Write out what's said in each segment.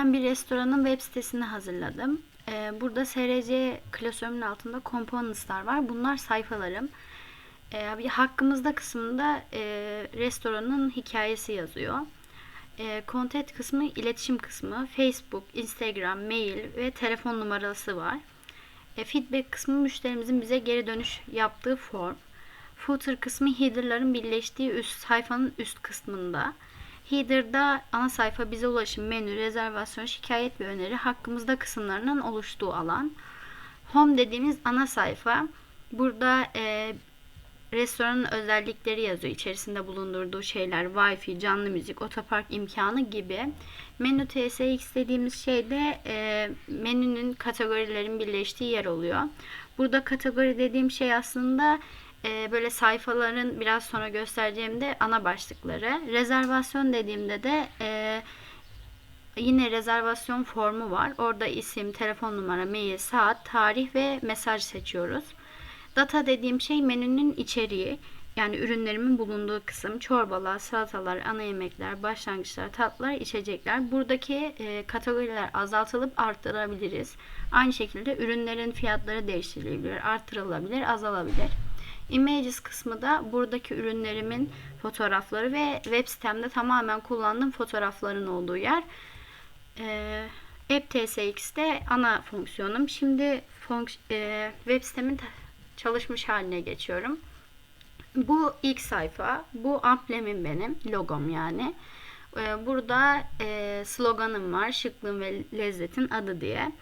Ben bir restoranın web sitesini hazırladım. Ee, burada SRC klasörümün altında components'lar var. Bunlar sayfalarım. Ee, bir hakkımızda kısmında e, restoranın hikayesi yazıyor. E, content kısmı, iletişim kısmı, Facebook, Instagram, mail ve telefon numarası var. Feedback kısmı müşterimizin bize geri dönüş yaptığı form. Footer kısmı header'ların birleştiği üst sayfanın üst kısmında. Header'da ana sayfa bize ulaşım, menü, rezervasyon, şikayet ve öneri hakkımızda kısımlarının oluştuğu alan. Home dediğimiz ana sayfa. Burada e, restoranın özellikleri yazıyor. İçerisinde bulundurduğu şeyler, wifi, canlı müzik, otopark imkanı gibi. Menü TSX dediğimiz şey de e, menünün kategorilerin birleştiği yer oluyor. Burada kategori dediğim şey aslında e, böyle sayfaların biraz sonra göstereceğim de ana başlıkları. Rezervasyon dediğimde de e, yine rezervasyon formu var. Orada isim, telefon numara, mail, saat, tarih ve mesaj seçiyoruz. Data dediğim şey menünün içeriği. Yani ürünlerimin bulunduğu kısım çorbalar, salatalar, ana yemekler, başlangıçlar, tatlılar, içecekler. Buradaki e, kategoriler azaltılıp arttırabiliriz. Aynı şekilde ürünlerin fiyatları değiştirilebilir, arttırılabilir, azalabilir. Images kısmı da buradaki ürünlerimin fotoğrafları ve web sitemde tamamen kullandığım fotoğrafların olduğu yer. Ee, App TSX'de ana fonksiyonum. Şimdi fonks e, web sitemin çalışmış haline geçiyorum. Bu ilk sayfa. Bu amblemim benim. Logom yani. Ee, burada e, sloganım var. Şıklığın ve lezzetin adı diye.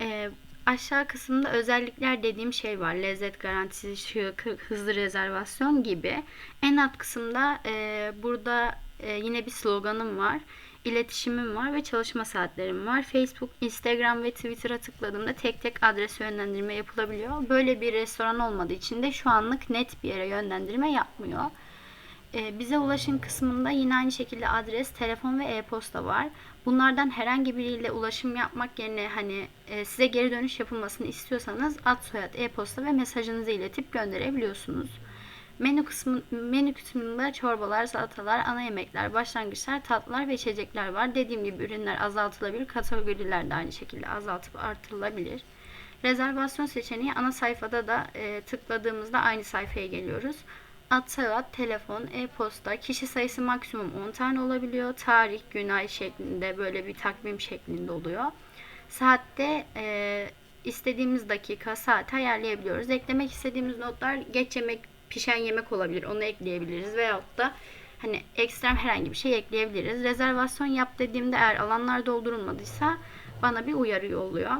Ee, aşağı kısımda özellikler dediğim şey var. Lezzet garantisi, şık, hızlı rezervasyon gibi. En alt kısımda e, burada e, yine bir sloganım var. İletişimim var ve çalışma saatlerim var. Facebook, Instagram ve Twitter'a tıkladığımda tek tek adres yönlendirme yapılabiliyor. Böyle bir restoran olmadığı için de şu anlık net bir yere yönlendirme yapmıyor. Ee, bize ulaşım kısmında yine aynı şekilde adres, telefon ve e-posta var. Bunlardan herhangi biriyle ulaşım yapmak yerine hani e, size geri dönüş yapılmasını istiyorsanız ad, soyad, e-posta ve mesajınızı iletip gönderebiliyorsunuz. Menü kısmı menü kısmında çorbalar, salatalar, ana yemekler, başlangıçlar, tatlılar ve içecekler var. Dediğim gibi ürünler azaltılabilir. Kategoriler de aynı şekilde azaltıp artırılabilir. Rezervasyon seçeneği ana sayfada da e, tıkladığımızda aynı sayfaya geliyoruz. Soyad, telefon, e-posta, kişi sayısı maksimum 10 tane olabiliyor. Tarih, gün, ay şeklinde böyle bir takvim şeklinde oluyor. Saatte e, istediğimiz dakika, saat ayarlayabiliyoruz. Eklemek istediğimiz notlar geç yemek, pişen yemek olabilir. Onu ekleyebiliriz. Veyahut da hani ekstrem herhangi bir şey ekleyebiliriz. Rezervasyon yap dediğimde eğer alanlar doldurulmadıysa bana bir uyarı yolluyor.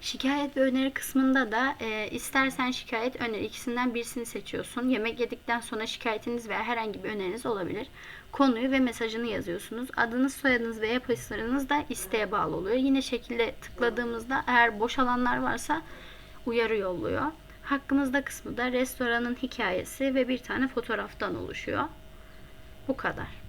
Şikayet ve öneri kısmında da e, istersen şikayet öneri ikisinden birisini seçiyorsun. Yemek yedikten sonra şikayetiniz veya herhangi bir öneriniz olabilir. Konuyu ve mesajını yazıyorsunuz. Adınız, soyadınız ve e-postalarınız da isteğe bağlı oluyor. Yine şekilde tıkladığımızda eğer boş alanlar varsa uyarı yolluyor. Hakkımızda kısmı da restoranın hikayesi ve bir tane fotoğraftan oluşuyor. Bu kadar.